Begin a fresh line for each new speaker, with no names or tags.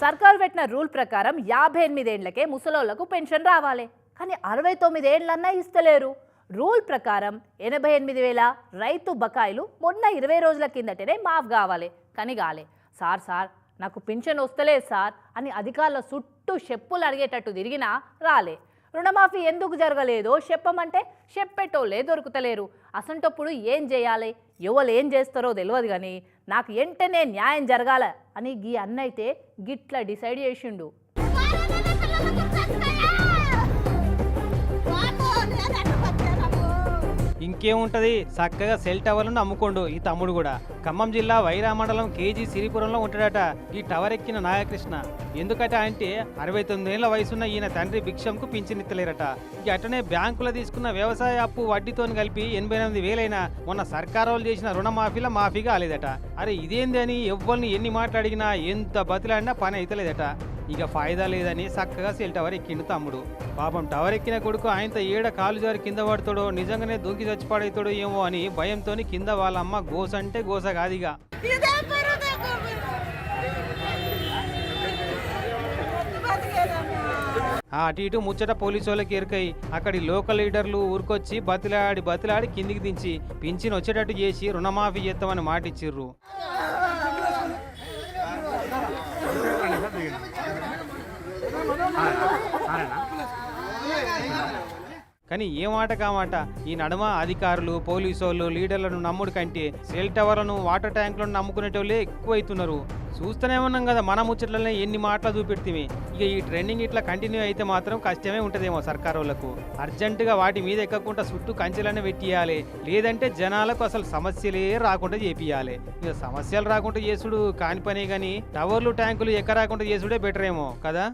సర్కారు పెట్టిన రూల్ ప్రకారం యాభై ఎనిమిదేండ్లకే ముసలోళ్ళకు పెన్షన్ రావాలి. కానీ అరవై తొమ్మిదేండ్లన్నా ఇస్తలేరు. రూల్ ప్రకారం ఎనభై ఎనిమిది వేల రైతు బకాయిలు మొన్న ఇరవై రోజుల కిందటనే మాఫ్ కావాలి. కానీ కాలే సార్ సార్ నాకు పింఛన్ వస్తలేదు సార్ అని అధికారుల చుట్టూ చెప్పులు అడిగేటట్టు తిరిగినా రాలే. రుణమాఫీ ఎందుకు జరగలేదో చెప్పమంటే చెప్పేటోళ్ళే దొరుకుతలేరు. అసంటప్పుడు ఏం చేయాలి? ఎవరు ఏం చేస్తారో తెలియదు కానీ నాకు వెంటనే న్యాయం జరగాల అని గీ అన్నైతే గిట్ల డిసైడ్ చేసిండు.
ఇంకేముంటది? చక్కగా సెల్ టవర్లను అమ్ముకోండు ఈ తమ్ముడు కూడా. ఖమ్మం జిల్లా వైరా మండలం కేజీ సిరిపురంలో ఉంటాడట ఈ టవర్ ఎక్కిన నాగకృష్ణ. ఎందుకట అంటే అరవై తొమ్మిదేళ్ళ వయసున్న ఈయన తండ్రి భిక్షంకు పింఛనిత్తలేరట. ఇక అటనే బ్యాంకులో తీసుకున్న వ్యవసాయ అప్పు వడ్డీతో కలిపి ఎనభై ఎనిమిది వేలైనా మొన్న సర్కారు చేసిన రుణమాఫీల మాఫీ కాలేదట అరే ఇదేంది అని ఎవ్వరిని ఎన్ని మాట్లాడినా ఎంత బతిలాడినా పని అవుతలేదట ఇక ఫాయిదా లేదని చక్కగా సెల్ టవర్ ఎక్కిండు తమ్ముడు. పాపం టవర్ ఎక్కిన కొడుకు ఆయనతో ఏడ కాలు జారి కింద పడతాడో నిజంగానే దూకి చచ్చిపాడైతాడో ఏమో అని భయంతోని కింద వాళ్ళ అమ్మ గోస అంటే గోస కాదిగా అటు ఇటు ముచ్చట పోలీసు వాళ్ళకి ఎరుకై అక్కడి లోకల్ లీడర్లు ఊరుకొచ్చి బతిలాడి బతిలాడి కిందికి దించి పింఛన్ వచ్చేటట్టు చేసి రుణమాఫీ చేస్తామని మాట కానీ ఏ మాట కామాట ఈ నడుమ అధికారులు పోలీసు వాళ్ళు లీడర్లను నమ్ముడు కంటే సెల్ టవర్లను వాటర్ ట్యాంకులను నమ్ముకునేటోళ్ళే ఎక్కువ అవుతున్నారు చూస్తూనే ఉన్నాం కదా మన ముచ్చట్లనే ఎన్ని మాటలు చూపెడితే ఇక ఈ ట్రెండింగ్ ఇట్లా కంటిన్యూ అయితే మాత్రం కష్టమే ఉంటుందేమో సర్కార్ వాళ్ళకు అర్జెంటుగా వాటి మీద ఎక్కకుండా చుట్టూ కంచెలనే పెట్టియాలి లేదంటే జనాలకు అసలు సమస్యలే రాకుండా చేపియాలి. ఇక సమస్యలు రాకుండా చేసుడు కాని పనే కానీ టవర్లు ట్యాంకులు ఎక్క రాకుండా చేసుడే బెటర్ ఏమో కదా?